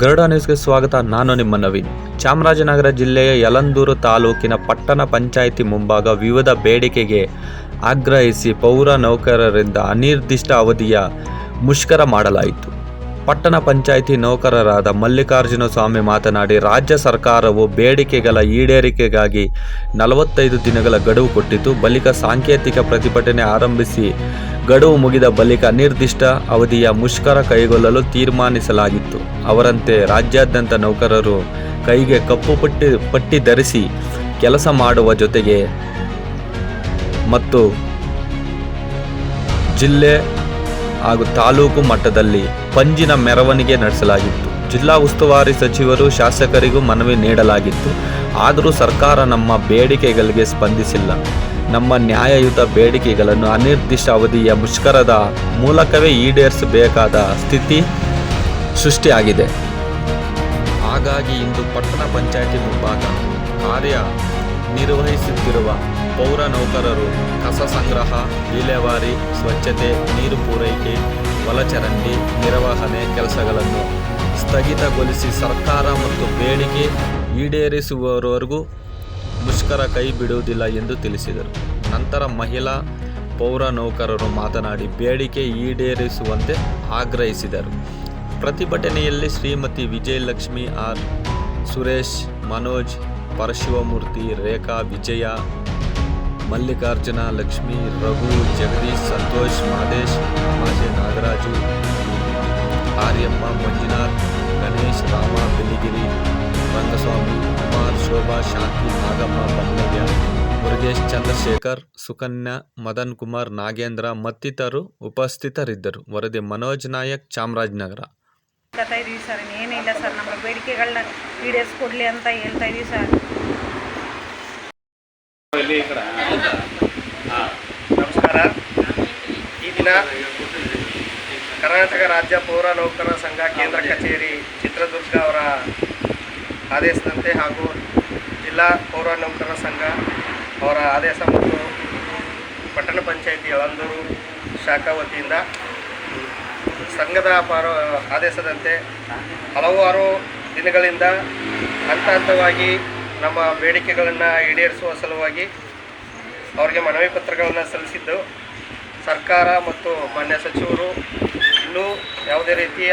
ಗರುಡ ನ್ಯೂಸ್ಗೆ ಸ್ವಾಗತ. ನಾನು ನಿಮ್ಮ ನವೀನ್. ಚಾಮರಾಜನಗರ ಜಿಲ್ಲೆಯ ಯಲಂದೂರು ತಾಲೂಕಿನ ಪಟ್ಟಣ ಪಂಚಾಯಿತಿ ಮುಂಭಾಗ ವಿವಿಧ ಬೇಡಿಕೆಗೆ ಆಗ್ರಹಿಸಿ ಪೌರ ನೌಕರರಿಂದ ಅನಿರ್ದಿಷ್ಟ ಅವಧಿಯ ಮುಷ್ಕರ ಮಾಡಲಾಯಿತು. ಪಟ್ಟಣ ಪಂಚಾಯಿತಿ ನೌಕರರಾದ ಮಲ್ಲಿಕಾರ್ಜುನ ಸ್ವಾಮಿ ಮಾತನಾಡಿ, ರಾಜ್ಯ ಸರ್ಕಾರವು ಬೇಡಿಕೆಗಳ ಈಡೇರಿಕೆಗಾಗಿ ನಲವತ್ತೈದು ದಿನಗಳ ಗಡುವು ಕೊಟ್ಟಿತು. ಬಳಿಕ ಸಾಂಕೇತಿಕ ಪ್ರತಿಭಟನೆ ಆರಂಭಿಸಿ ಗಡುವು ಮುಗಿದ ಬಳಿಕ ನಿರ್ದಿಷ್ಟ ಅವಧಿಯ ಮುಷ್ಕರ ಕೈಗೊಳ್ಳಲು ತೀರ್ಮಾನಿಸಲಾಗಿತ್ತು. ಅವರಂತೆ ರಾಜ್ಯಾದ್ಯಂತ ನೌಕರರು ಕೈಗೆ ಕಪ್ಪು ಪಟ್ಟಿ ಪಟ್ಟಿ ಧರಿಸಿ ಕೆಲಸ ಮಾಡುವ ಜೊತೆಗೆ ಮತ್ತು ಜಿಲ್ಲೆ ಹಾಗೂ ತಾಲೂಕು ಮಟ್ಟದಲ್ಲಿ ಪಂಜಿನ ಮೆರವಣಿಗೆ ನಡೆಸಲಾಗಿತ್ತು. ಜಿಲ್ಲಾ ಉಸ್ತುವಾರಿ ಸಚಿವರು ಶಾಸಕರಿಗೂ ಮನವಿ ನೀಡಲಾಗಿತ್ತು. ಆದರೂ ಸರ್ಕಾರ ನಮ್ಮ ಬೇಡಿಕೆಗಳಿಗೆ ಸ್ಪಂದಿಸಿಲ್ಲ. ನಮ್ಮ ನ್ಯಾಯಯುತ ಬೇಡಿಕೆಗಳನ್ನು ಅನಿರ್ದಿಷ್ಟ ಅವಧಿಯ ಮುಷ್ಕರದ ಮೂಲಕವೇ ಈಡೇರಿಸಬೇಕಾದ ಸ್ಥಿತಿ ಸೃಷ್ಟಿಯಾಗಿದೆ. ಹಾಗಾಗಿ ಇಂದು ಪಟ್ಟಣ ಪಂಚಾಯಿತಿ ಮುಂಭಾಗ ಕಾರ್ಯ ನಿರ್ವಹಿಸುತ್ತಿರುವ ಪೌರ ನೌಕರರು, ಕಸ ಸಂಗ್ರಹ, ವಿಲೇವಾರಿ, ಸ್ವಚ್ಛತೆ, ನೀರು ಪೂರೈಕೆ ಒಳಚರಂಡಿ ನಿರ್ವಹಣೆ ಕೆಲಸಗಳನ್ನು ಸ್ಥಗಿತಗೊಳಿಸಿ ಸರ್ಕಾರ ಮತ್ತು ಬೇಡಿಕೆ ಈಡೇರಿಸುವವರೆಗೂ ಮುಷ್ಕರ ಕೈ ಬಿಡುವುದಿಲ್ಲ ಎಂದು ತಿಳಿಸಿದರು. ನಂತರ ಮಹಿಳಾ ಪೌರ ನೌಕರರು ಮಾತನಾಡಿ, ಬೇಡಿಕೆ ಈಡೇರಿಸುವಂತೆ ಆಗ್ರಹಿಸಿದರು. ಪ್ರತಿಭಟನೆಯಲ್ಲಿ ಶ್ರೀಮತಿ ವಿಜಯಲಕ್ಷ್ಮಿ ಆರ್. ಸುರೇಶ್, ಮನೋಜ್ ಪರಶಿವಮೂರ್ತಿ ರೇಖಾ ವಿಜಯ, ಮಲ್ಲಿಕಾರ್ಜುನ ಲಕ್ಷ್ಮಿ, ರಘು ಜಗದೀಶ್, ಸಂತೋಷ್ ಮಾದೇಶ್ ಮಾಜೆ ನಾಗರಾಜು, ಆರ್ಯಮ್ಮ ಮಂಜುನಾಥ್, ಗಣೇಶ್ ರಾಮ ಬೆಲಿಗಿರಿ ರಂಗಸ್ವಾಮಿ ಕುಮಾರ್ ಶೋಭಾ ಶಾಂತಿ ನಾಗಮ್ಮ ಬನ್ನಯ್ಯ ಮುರುಗೇಶ್ ಚಂದ್ರಶೇಖರ್ ಸುಕನ್ಯಾ ಮದನ್ ಕುಮಾರ್ ನಾಗೇಂದ್ರ ಮತ್ತಿತರರು ಉಪಸ್ಥಿತರಿದ್ದರು. ವರದಿ ಮನೋಜ್ ನಾಯಕ್ ಚಾಮರಾಜನಗರ. ಹೇಳ್ತಾ ಇದೀವಿ ಸರ್ ಏನಿಲ್ಲ ಸರ್ ನಮ್ಮ ಬೇಡಿಕೆಗಳನ್ನ ಈಡೇರಿಸ್ಕೊಡ್ಲಿ ಅಂತ ಹೇಳ್ತಾ ಇದೀವಿ ಸರ್. ನಮಸ್ಕಾರ. ಈ ದಿನ ಕರ್ನಾಟಕ ರಾಜ್ಯ ಪೌರ ನೌಕರ ಸಂಘ ಕೇಂದ್ರ ಕಚೇರಿ ಚಿತ್ರದುರ್ಗ ಅವರ ಆದೇಶದಂತೆ ಹಾಗೂ ಜಿಲ್ಲಾ ಪೌರ ನೌಕರರ ಸಂಘ, ಅವರ ಆದೇಶ ಮತ್ತು ಪಟ್ಟಣ ಪಂಚಾಯಿತಿ ಯಳಂದೂರು ಶಾಖಾ ವತಿಯಿಂದ ಸಂಘದ ಪಾರ ಆದೇಶದಂತೆ ಹಲವಾರು ದಿನಗಳಿಂದ ಹಂತ ಹಂತವಾಗಿ ನಮ್ಮ ಬೇಡಿಕೆಗಳನ್ನು ಈಡೇರಿಸುವ ಸಲುವಾಗಿ ಅವರಿಗೆ ಮನವಿ ಪತ್ರಗಳನ್ನು ಸಲ್ಲಿಸಿದ್ದು ಸರ್ಕಾರ ಮತ್ತು ಮಾನ್ಯ ಸಚಿವರು ಇನ್ನೂ ಯಾವುದೇ ರೀತಿಯ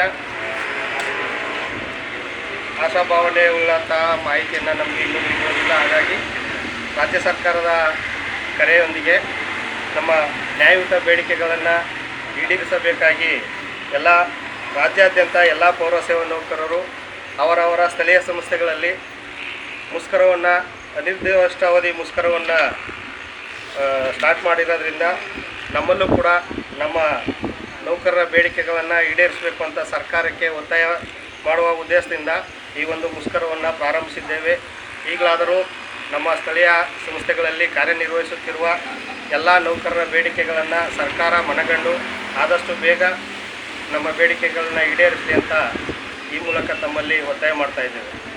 ಆಶಾಭಾವನೆ ಉಳ್ಳಂತಹ ಮಾಹಿತಿಯನ್ನು ನಮಗೆ ಇನ್ನೂ ನೀಡುವುದಿಲ್ಲ ಹಾಗಾಗಿ ರಾಜ್ಯ ಸರ್ಕಾರದ ಕರೆಯೊಂದಿಗೆ ನಮ್ಮ ನ್ಯಾಯಯುತ ಬೇಡಿಕೆಗಳನ್ನು ಈಡೇರಿಸಬೇಕಾಗಿ ಎಲ್ಲ ರಾಜ್ಯಾದ್ಯಂತ ಎಲ್ಲ ಪೌರ ಸೇವಾ ನೌಕರರು ಅವರವರ ಸ್ಥಳೀಯ ಸಂಸ್ಥೆಗಳಲ್ಲಿ ಮುಷ್ಕರವನ್ನು, ಅನಿರ್ದಿಷ್ಟಾವಧಿ ಮುಷ್ಕರವನ್ನು ಸ್ಟಾರ್ಟ್ ಮಾಡಿರೋದ್ರಿಂದ ನಮ್ಮಲ್ಲೂ ಕೂಡ ನಮ್ಮ ನೌಕರರ ಬೇಡಿಕೆಗಳನ್ನು ಈಡೇರಿಸಬೇಕು ಅಂತ ಸರ್ಕಾರಕ್ಕೆ ಒತ್ತಾಯ ಮಾಡುವ ಉದ್ದೇಶದಿಂದ ಈ ಒಂದು ಮುಷ್ಕರವನ್ನು ಪ್ರಾರಂಭಿಸಿದ್ದೇವೆ. ಈಗಲಾದರೂ ನಮ್ಮ ಸ್ಥಳೀಯ ಸಂಸ್ಥೆಗಳಲ್ಲಿ ಕಾರ್ಯನಿರ್ವಹಿಸುತ್ತಿರುವ ಎಲ್ಲ ನೌಕರರ ಬೇಡಿಕೆಗಳನ್ನು ಸರ್ಕಾರ ಮನಗಂಡು ಆದಷ್ಟು ಬೇಗ ನಮ್ಮ ಬೇಡಿಕೆಗಳನ್ನು ಈಡೇರಿಸಲಿ ಅಂತ ಈ ಮೂಲಕ ತಮ್ಮಲ್ಲಿ ಒತ್ತಾಯ ಮಾಡ್ತಾ ಇದ್ದೇವೆ.